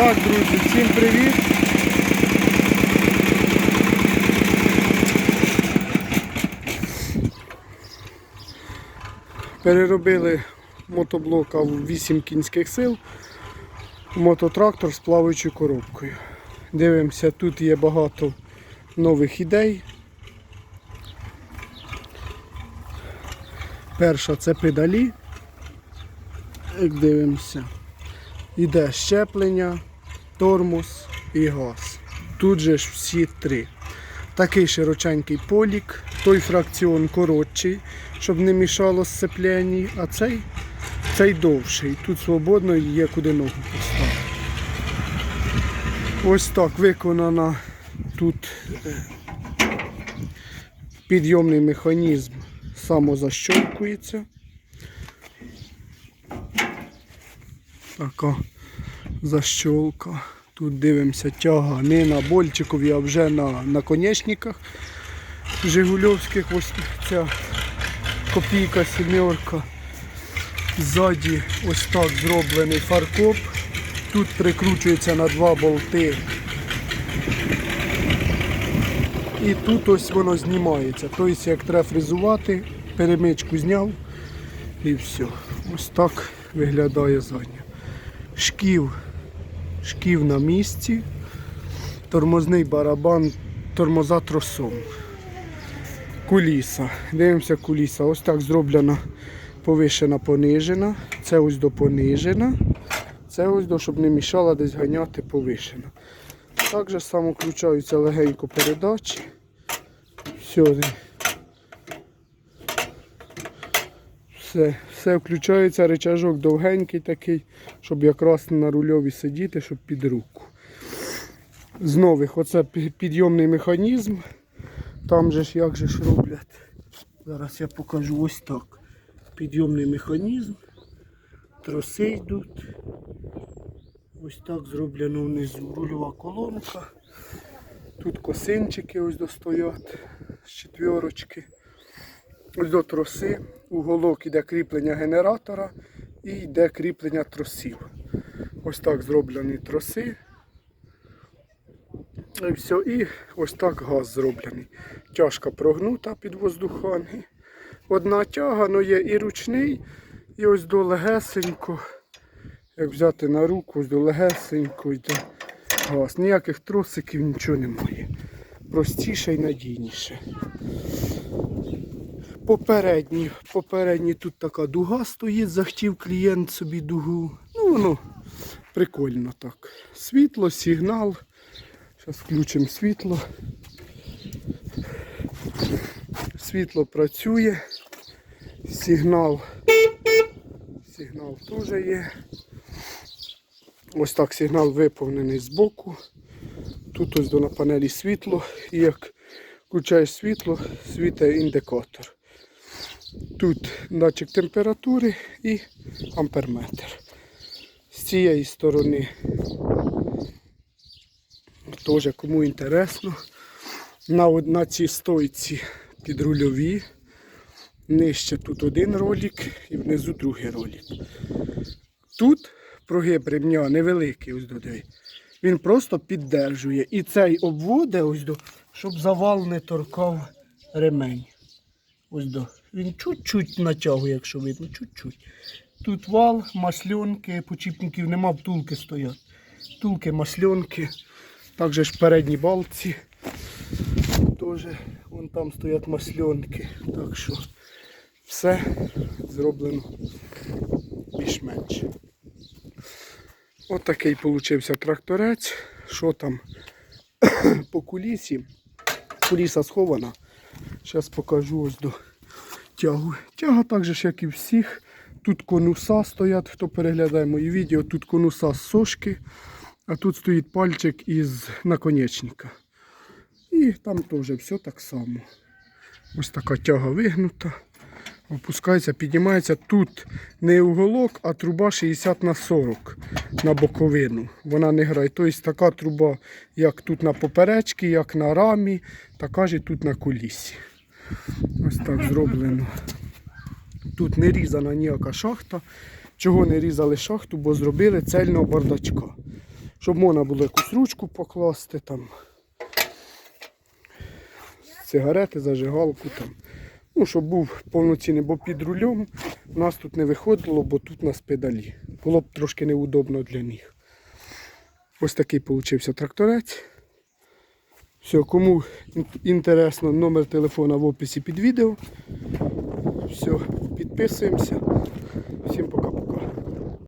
Так, друзі, всім привіт. Переробили мотоблока в 8 кінських сил. Мототрактор з плаваючою коробкою. Дивимося, тут є багато нових ідей. Перша це педалі. Як дивимося. Іде щеплення, тормоз і газ. Тут же ж всі три. Такий широченький полік, той фракціон коротший, щоб не мішало сцеплянні, а цей, цей довший. Тут свободно є куди ногу поставити. Ось так виконана тут е, підйомний механізм самозащолкується. Така защолка. Тут дивимося тяга не на больчикові, а вже на наконечниках Жигульовських. Ось ця копійка, сімерка. Ззаді ось так зроблений фаркоп. Тут прикручується на два болти. І тут ось воно знімається. Тобто, як треба фрезувати, перемичку зняв і все. Ось так виглядає задня. Шків, шків на місці, тормозний барабан, тормоза тросом. Куліса. Дивимося куліса. Ось так зроблена повишена, понижена. Це ось до понижена. Це ось до, щоб не мішала десь ганяти повишена. Так же само включаються легенько передачі. Все. Все, все включається, речажок довгенький такий, щоб якраз на рульові сидіти, щоб під руку. З нових оце підйомний механізм. Там же ж як же ж роблять. Зараз я покажу ось так. Підйомний механізм. Троси йдуть. Ось так зроблено внизу. Рульова колонка. Тут косинчики ось достоять з четверочки. Ось до троси. Уголок іде кріплення генератора і йде кріплення тросів. Ось так зроблені троси. І все, і ось так газ зроблений. Тяжка прогнута під воздухами. Одна тяга, але є і ручний, і ось до легесенько. Як взяти на руку, ось до йде газ. Ніяких тросиків, нічого немає. Простіше і надійніше. Попередній, попередній тут така дуга стоїть, захотів клієнт собі дугу. Ну воно прикольно так. Світло, сигнал. Зараз включимо світло. Світло працює. Сигнал. Сигнал теж є. Ось так сигнал виповнений з боку. Тут ось на панелі світло. І як включаєш світло, світить індикатор. Тут датчик температури і амперметр. З цієї сторони теж кому інтересно. На, на цій стойці підрульові. Нижче тут один ролик і внизу другий ролик. Тут прогиб ремня невеликий, ось додиві. Він просто піддержує. І цей обводе, ось до, щоб завал не торкав ремень. Ось до. Він чуть-чуть натягує, якщо видно, чуть-чуть. Тут вал, масльонки, почіпників нема, втулки стоять. Втулки, масльонки. Також ж передні балці. Теж вон там стоять масльонки. Так що все зроблено більш-менш. От такий получився тракторець. Що там по кулісі? Куліса схована. Зараз покажу ось до тягу. Тяга так же як і всіх. Тут конуса стоять, хто переглядає мої відео, тут конуса з сошки, а тут стоїть пальчик із наконечника. І там теж все так само. Ось така тяга вигнута. Опускається, піднімається. Тут не уголок, а труба 60 на 40 на боковину. Вона не грає. Тобто така труба, як тут на поперечці, як на рамі, така ж і тут на колісі. Ось так зроблено. Тут не різана ніяка шахта. Чого не різали шахту, бо зробили цельного бардачка. щоб можна було якусь ручку покласти там. Сигарети, зажигалку там. Ну, щоб був повноцінний, бо під рулем нас тут не виходило, бо тут у нас педалі. Було б трошки неудобно для них. Ось такий получився тракторець. Все, кому інтересно, номер телефона в описі під відео. Все, підписуємося.